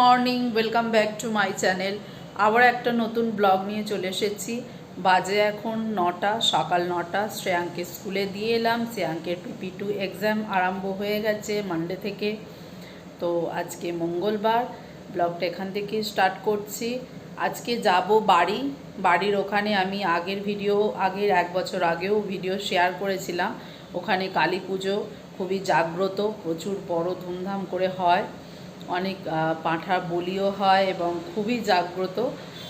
Morning welcome back to my channel আবার একটা নতুন ব্লগ নিয়ে চলে এসেছি। বাজে এখন নটা, সকাল নটা। শ্রেয়াঙ্কে স্কুলে দিয়ে এলাম। শ্রেয়াঙ্কের পিপি টু এক্সাম আরম্ভ হয়ে গেছে মানডে থেকে। তো আজকে মঙ্গলবার। ব্লগটা এখান থেকে স্টার্ট করছি। আজকে যাব বাড়ি। বাড়ির ওখানে আমি আগের ভিডিও আগের এক বছর আগেও ভিডিও শেয়ার করেছিলাম। ওখানে কালী পুজো খুবই জাগ্রত, প্রচুর বড় ধুমধাম করে হয়। অনেক পাঁঠা বলিও হয় এবং খুবই জাগ্রত।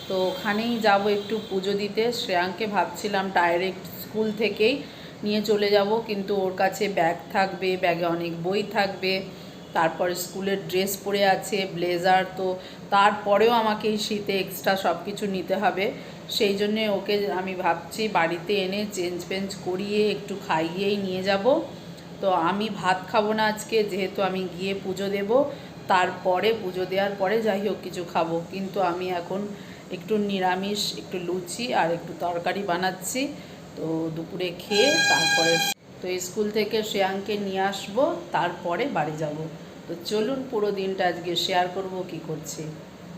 তো ওখানেই যাব একটু পুজো দিতে। শ্রেয়াঙ্কে ভাবছিলাম ডাইরেক্ট স্কুল থেকেই নিয়ে চলে যাব, কিন্তু ওর কাছে ব্যাগ থাকবে ব্যাগে অনেক বই থাকবে, তারপরে স্কুলের ড্রেস পরে আছে ব্লেজার তো তারপরেও আমাকে এই শীতে এক্সট্রা সব কিছু নিতে হবে। সেই জন্যে ওকে আমি ভাবছি বাড়িতে এনে চেঞ্জ ফেঞ্জ করিয়ে একটু খাইয়েই নিয়ে যাব। তো আমি ভাত খাব না আজকে, যেহেতু আমি গিয়ে পুজো দেব। তারপরে পুজো দেওয়ার পরে যাই হোক কিছু খাব। কিন্তু আমি এখন একটু নিরামিষ, একটু লুচি আর একটু তরকারি বানাচ্ছি। তো দুপুরে খেয়ে তারপরে তো স্কুল থেকে শ্রেয়াঙ্কে নিয়ে আসব, তারপরে বাড়ি যাব। তো চলুন পুরো দিনটা আজকে শেয়ার করব, কি করছি।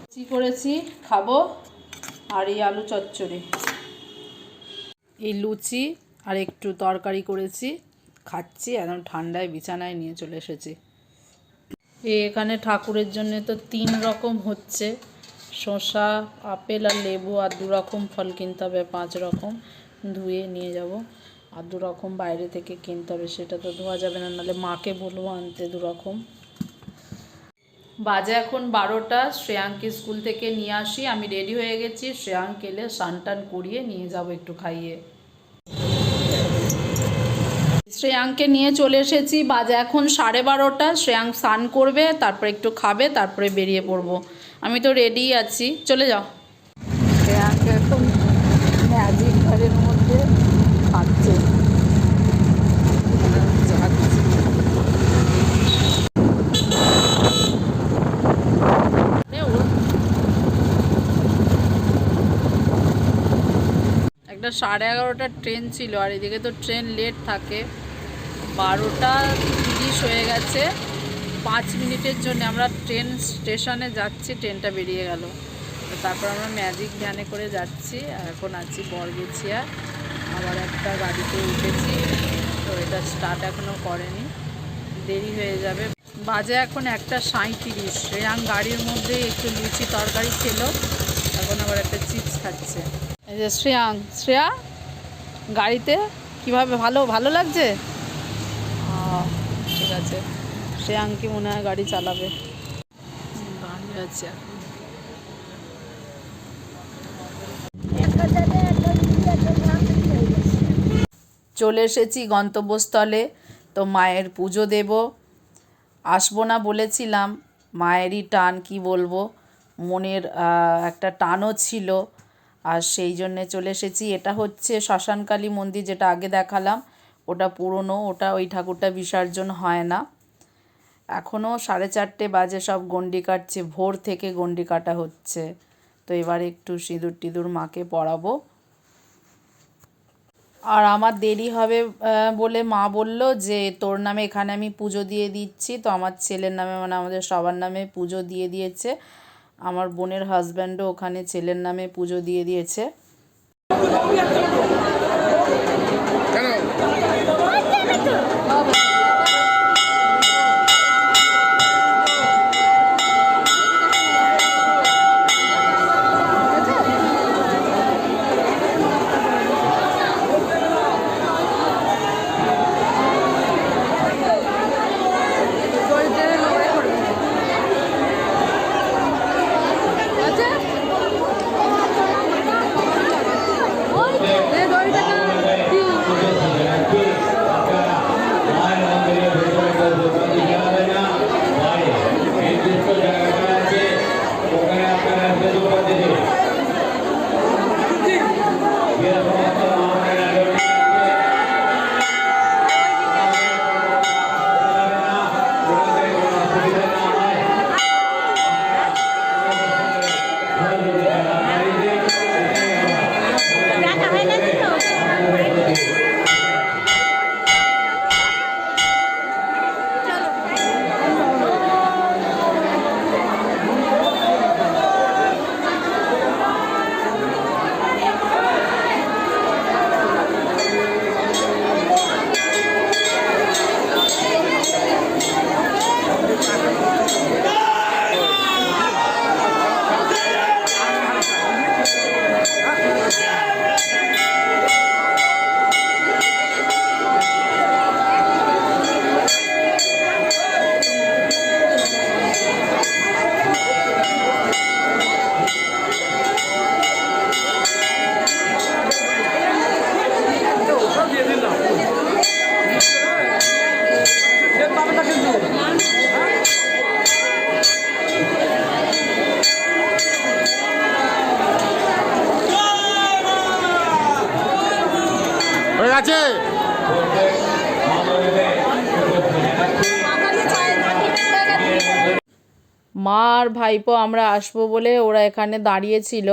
লুচি করেছি, খাব আর এই আলু চচ্চড়ি। এই লুচি আর একটু তরকারি করেছি, খাচ্ছি, একদম ঠান্ডায় বিছানায় নিয়ে চলে এসেছি। এখানে ঠাকুরের জন্য তো তিন রকম হচ্ছে। শসা, আপেল আর লেবু আর দু রকম ফল কিনতে হবে, পাঁচ রকম ধুয়ে নিয়ে যাব। আর দু রকম বাইরে থেকে কিনতে হবে, সেটা তো ধোয়া যাবে না, নাহলে মাকে বলব আনতে দু রকম। বাজে এখন বারোটা, শ্রেয়াঙ্কে স্কুল থেকে নিয়ে আসি, আমি রেডি হয়ে গেছি, শ্রেয়াঙ্ক এলে স্নান টান করিয়ে নিয়ে যাব একটু খাইয়ে। শ্রেয়াঙ্কে নিয়ে চলে এসেছি। বাজে এখন সাড়ে বারোটা। শ্রেয়াঙ্ক স্নান করবে তারপরে একটু খাবে তারপরে বেরিয়ে পড়ব। আমি তো রেডি আছি। চলে যাও। শ্রেয়াঙ্ক এখন ম্যাজিক ঘরের মধ্যে খাচ্ছে একটা সাড়ে এগারোটার ট্রেন ছিল আর এদিকে তো ট্রেন লেট থাকে। বারোটা তিরিশ হয়ে গেছে। পাঁচ মিনিটের জন্য আমরা ট্রেন স্টেশনে যাচ্ছি, ট্রেনটা বেরিয়ে গেল। তারপর আমরা ম্যাজিক ভ্যানে করে যাচ্ছি, আর এখন আছি বরগেছিয়া। আবার একটা গাড়িতে উঠেছি, তো এটা স্টার্ট এখনও করেনি। দেরি হয়ে যাবে। বাজে এখন একটা সাঁইত্রিশ। শ্রেয়াং গাড়ির মধ্যে একটু লুচি তরকারি খেলো, এখন আবার একটা চিপস খাচ্ছে। এই যে শ্রেয়াং, শ্রেয়া, গাড়িতে কীভাবে ভালো ভালো লাগছে? ঠিক আছে। সে কি মনে হয় গাড়ি চালাবে। দাঁড়িয়ে আছে চলে এসেছি গন্তব্যস্থলে তো মায়ের পুজো দেব। আসব না বলেছিলাম মায়েরই টান কি বলব? মনের একটা টানও ছিল। আর সেই জন্যে চলে এসেছি। এটা হচ্ছে শ্মশানকালী মন্দির যেটা আগে দেখালাম। ওটা পুরনো, ওটা ওই ঠাকুরটা বিসর্জন হয় না। এখনও সাড়ে চারটে বাজে সব গন্ডি কাটছে, ভোর থেকে গন্ডি কাটা হচ্ছে। তো এবার একটু সিঁদুর টিঁদুর মাকে পড়াবো। আর আমার দেরি হবে বলে মা বলল যে, তোর নামে এখানে আমি পুজো দিয়ে দিচ্ছি। তো আমার ছেলের নামে মানে আমাদের সবার নামে পুজো দিয়ে দিয়েছে। আমার বোনের হাজব্যান্ডও ওখানে ছেলের নামে পুজো দিয়ে দিয়েছে। গেছে ভাইপো আমরা আসব বলে ওরা এখানে দাঁড়িয়েছিল।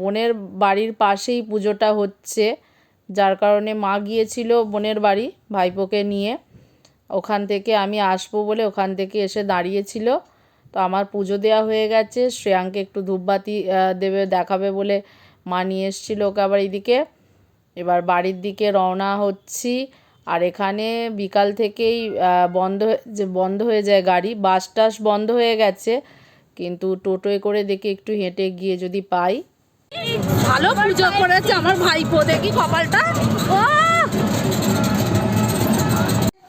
বোনের বাড়ির পাশেই পুজোটা হচ্ছে, যার কারণে মা গিয়েছিল বোনের বাড়ি ভাইপোকে নিয়ে। ওখান থেকে আমি আসব বলে ওখান থেকে এসে দাঁড়িয়েছিল। তো আমার পুজো দেওয়া হয়ে গেছে শ্রেয়াঙ্কে একটু ধূপবাতি দেবে, দেখাবে বলে মা নিয়ে এসেছিল ওকে আবার এইদিকে এবার বাড়ির দিকে রওনা হচ্ছি। আর এখানে বিকাল থেকেই বন্ধ যে বন্ধ হয়ে যায় গাড়ি বাস টাস বন্ধ হয়ে গেছে কিন্তু টোটোয় করে দেখি একটু হেঁটে গিয়ে যদি পাই। ভালো পুজো করেছে আমার ভাইপো দেখি কপালটা।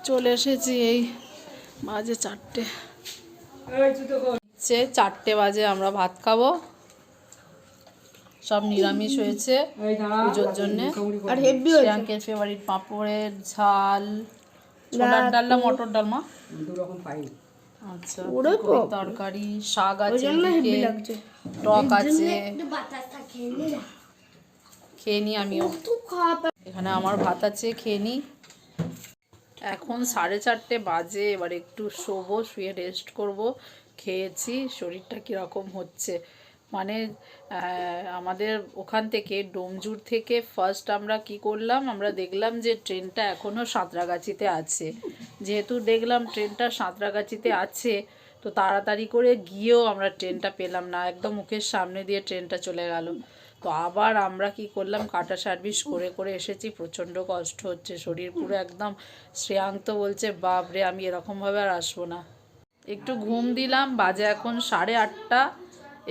চলে এসেছি এই বাজে চারটে। চারটে বাজে আমরা ভাত খাব। সব নিরামিষ হয়েছে পুজোর জন্য। আর হেভি শ্রেয়াঙ্কের ফেভারিট পাঁপড়ের ঝাল। ছোলার ডাল না মটর ডাল মা? আচ্ছা ফুলকপির তরকারি শাক আছে টক আছে। খেয়ে নি আমিও। এখানে আমার ভাত আছে খেয়ে নি। এখন সাড়ে চারটে বাজে এবার একটু শোবো শুয়ে রেস্ট করব। খেয়েছি শরীরটা কীরকম হচ্ছে। মানে আমাদের ওখান থেকে, ডোমজুর থেকে ফার্স্ট আমরা কি করলাম? আমরা দেখলাম যে ট্রেনটা এখনও সাঁতরাগাছিতে আছে। যেহেতু দেখলাম ট্রেনটা সাঁতরাগাছিতে আছে, তো তাড়াতাড়ি করে গিয়েও আমরা ট্রেনটা পেলাম না। একদম মুখের সামনে দিয়ে ট্রেনটা চলে গেল। তো আবার আমরা কি করলাম? কাটা সার্ভিস করে করে এসেছি। প্রচণ্ড কষ্ট হচ্ছে। শরীর পুরো একদম শ্রেয়াঙ্ক তো বলছে, বাপরে, আমি এরকমভাবে আর আসব না। একটু ঘুম দিলাম। বাজে এখন সাড়ে আটটা।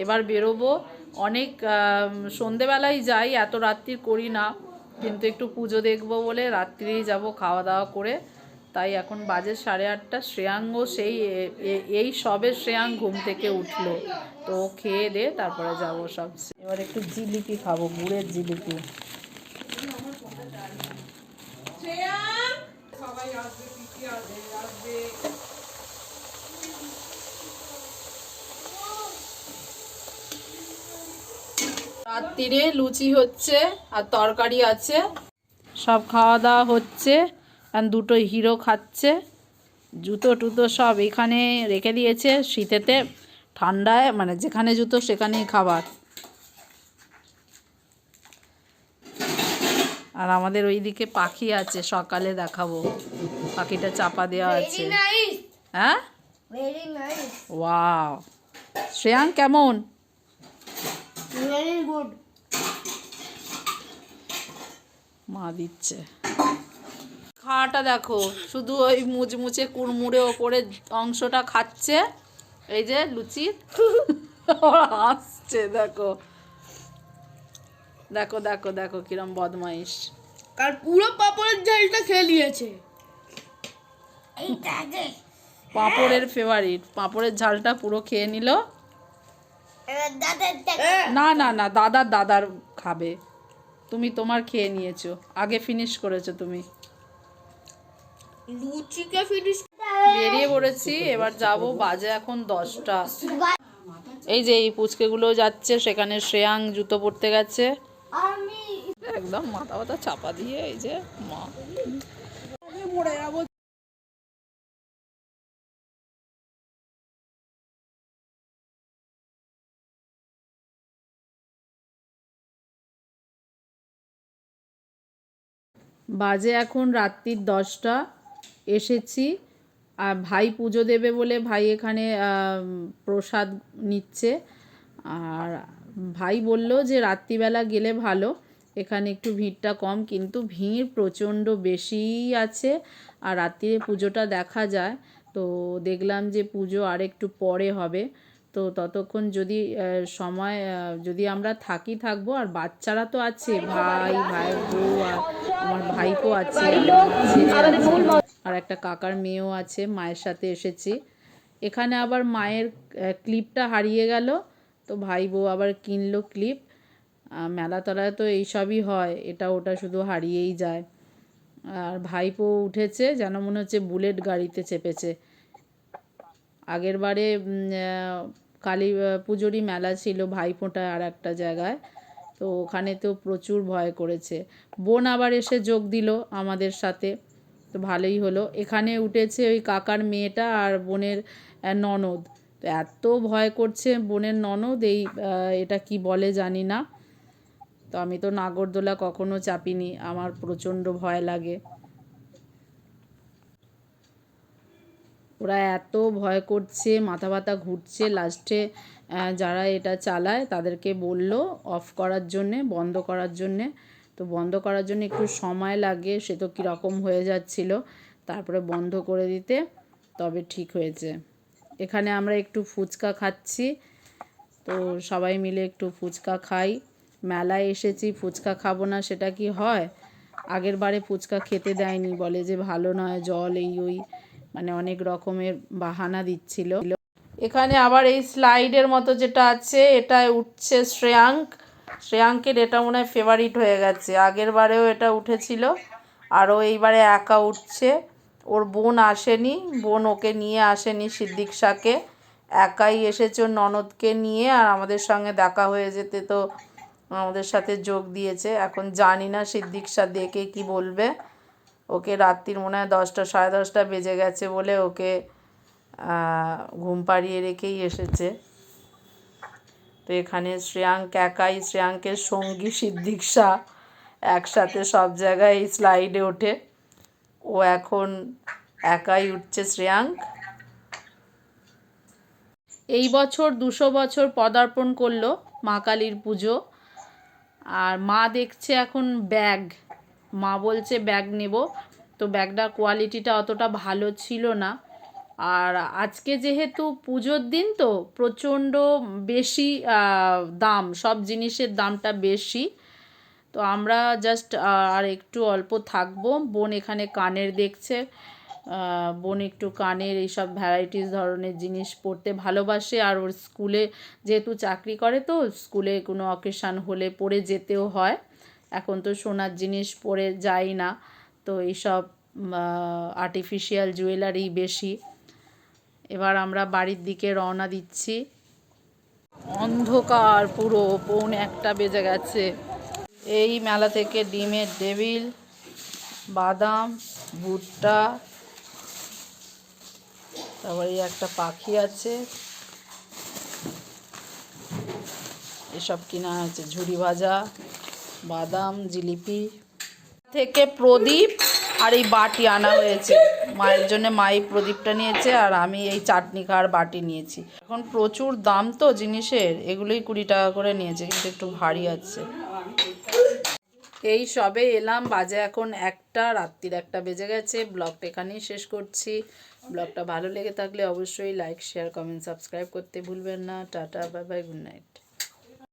এবার বেরোবো। অনেক সন্ধেবেলায় যাই, এত রাত্রি করি না। কিন্তু একটু পুজো দেখব বলে রাত্রিরেই যাব খাওয়া দাওয়া করে। তাই এখন বাজে সাড়ে আটটা। শ্রেয়াঙ্গ সেই এই সবে শ্রেয়াঙ্গ ঘুম থেকে উঠল। তো খেয়ে দে, তারপরে যাব সব। এবার একটু জিলিপি খাব, গুড়ের জিলিপি। রাত্রিরে লুচি হচ্ছে আর তরকারি আছে। সব খাওয়া দাওয়া হচ্ছে আর দুটো হিরো খাচ্ছে। জুতো টুতো সব এখানে রেখে দিয়েছে শীতেতে। ঠান্ডায় মানে যেখানে জুতো সেখানেই খাবার। আর আমাদের ওইদিকে পাখি আছে সকালে দেখাবো। পাখিটা চাপা দেওয়া আছে। হ্যাঁ? ওয়াও শ্রেয়াং কেমন? ভেরি গুড মা দিচ্ছে। খাওয়াটা দেখো শুধু ওই মুচমুচে কুড়মুড়ে ওপরে অংশটা খাচ্ছে। এই যে লুচির হাসছে দেখো। দেখো দেখো দেখো কিরম বদমাইশ। আর পুরো পাপড়ের ঝালটা খেয়ে নিয়েছে। পাঁপড়ের ফেভারিট পাঁপড়ের ঝালটা পুরো খেয়ে নিল। না না না দাদার দাদার খাবে। তুমি তোমার খেয়ে নিয়েছো। আগে ফিনিশ করেছ তুমি। লুচিকে ফিনিশ বেরিয়ে পড়েছি এবার যাব বাজে এখন দশটা। এই যে এই পুচকেগুলো যাচ্ছে সেখানে শ্রেয়াং জুতো পরতে গেছে। একদম মাথা মাথা চাপা দিয়ে এই যে মা। বাজে এখন রাত্রির দশটা, এসেছি। আর ভাই পুজো দেবে বলে ভাই এখানে প্রসাদ নিচ্ছে। আর ভাই বলল যে রাত্রিবেলা গেলে ভালো, এখানে একটু ভিড়টা কম, কিন্তু ভিড় প্রচণ্ড বেশিই আছে। আর রাত্রিরে পুজোটা দেখা যায়, তো দেখলাম যে পুজো আর একটু পরে হবে। তো ততক্ষণ যদি সময় যদি আমরা থাকি, থাকব। আর বাচ্চারা তো আছে, ভাই ভাই, বউ, আর আমার ভাইপো আছে। আর একটা কাকার মেয়েও আছে, মায়ের সাথে এসেছি। এখানে আবার মায়ের ক্লিপটা হারিয়ে গেল, তো ভাই বউ আবার কিনলো ক্লিপ। মেলা তলায় তো এইসবই হয়, এটা ওটা শুধু হারিয়েই যায়। আর ভাইপো উঠেছে, যেন মনে হচ্ছে বুলেট গাড়িতে চেপেছে। আগের বারে কালী পুজোরই মেলা ছিল ভাইফোঁটা আর একটা জায়গায়। তো ওখানে তো প্রচুর ভয় করেছে। বোন আবার এসে যোগ দিল আমাদের সাথে। তো ভালোই হলো। এখানে উঠেছে ওই কাকার মেয়েটা আর বোনের ননদ। তো এত ভয় করছে বোনের ননদ, এই এটা কি বলে জানি না। তো আমি তো নাগরদোলা কখনো চাপিনি। আমার প্রচণ্ড ভয় লাগে। ওরা এত ভয় করছে মাথা ব্যথা ঘুরছে লাস্টে যারা এটা চালায়, তাদেরকে বলল অফ করার জন্যে, বন্ধ করার জন্যে। তো বন্ধ করার জন্য একটু সময় লাগে, সে তো কীরকম হয়ে যাচ্ছিল। তারপরে বন্ধ করে দিতে, তবে ঠিক হয়েছে। এখানে আমরা একটু ফুচকা খাচ্ছি। তো সবাই মিলে একটু ফুচকা খাই। মেলায় এসেছি, ফুচকা খাব না সেটা কি হয়? আগের বারে ফুচকা খেতে দেয়নি, বলে যে ভালো নয়, জল এই ওই। মানে অনেক রকমের বাহানা দিচ্ছিল। এখানে আবার এই স্লাইডের মতো যেটা আছে, এটায় উঠছে শ্রেয়াঙ্ক। শ্রেয়াঙ্কের এটা মনে হয় ফেভারিট হয়ে গেছে। আগের বারেও এটা উঠেছিল, আরও এইবারে একা উঠছে। ওর বোন আসেনি, বোন ওকে নিয়ে আসেনি সিদ্দিক শাহকে। একাই এসেছে ওর ননদকে নিয়ে, আর আমাদের সঙ্গে দেখা হয়ে যেতে তো আমাদের সাথে যোগ দিয়েছে। এখন জানি না সিদ্দিক শাহ দেখে কি বলবে। ওকে রাত্রির মনে হয় দশটা, সাড়ে দশটা বেজে গেছে বলে ওকে ঘুম পাড়িয়ে রেখেই এসেছে। তো এখানে শ্রেয়াঙ্ক একাই, শ্রেয়াঙ্কের সঙ্গী সিদ্দিক শাহ একসাথে সব জায়গায় স্লাইডে ওঠে। ও এখন একাই উঠছে শ্রেয়াঙ্ক। এই বছর দুশো বছর পদার্পণ করল মা কালীর পুজো। আর মা দেখছে এখন ব্যাগ। মা বলছে ব্যাগ নেব। তো ব্যাগটার কোয়ালিটিটা অতটা ভালো ছিল না। আর আজকে যেহেতু পুজোর দিন তো প্রচণ্ড বেশি দাম, সব জিনিসের দামটা বেশি। তো আমরা জাস্ট আর একটু অল্প থাকব। বোন এখানে কানের দেখছে। বোন একটু কানের এইসব ভ্যারাইটিস ধরনের জিনিস পড়তে ভালোবাসে। আর ওর স্কুলে যেহেতু চাকরি করে তো স্কুলে কোনো অকেশান হলে পরে যেতেও হয়। এখন তো সোনার জিনিস পরে যাই না, তো এইসব আর্টিফিশিয়াল জুয়েলারি বেশি। এবার আমরা বাড়ির দিকে রওনা দিচ্ছি। অন্ধকার পুরো, পৌনে একটা বেজে গেছে। এই মেলা থেকে ডিমের ডেভিল বাদাম, ভুট্টা, তারপরে একটা পাখি আছে। এসব কিনা হয়েছে, ঝুড়ি ভাজা। বাদাম, জিলিপি। থেকে প্রদীপ আর এই বাটি আনা হয়েছে। মায়ের জন্য মাই প্রদীপটা নিয়েছে আর আমি এই চাটনি খাওয়ার বাটি নিয়েছি। এখন প্রচুর দাম তো জিনিসের, এগুলোই কুড়ি টাকা করে নিয়েছে, কিন্তু একটু ভারী আছে। এই সবে এলাম, বাজে এখন একটা, রাত্রির একটা বেজে গেছে। ব্লগটা এখানেই শেষ করছি। ব্লগটা ভালো লেগে থাকলে অবশ্যই লাইক শেয়ার কমেন্ট সাবস্ক্রাইব করতে ভুলবেন না। Tata bye bye good night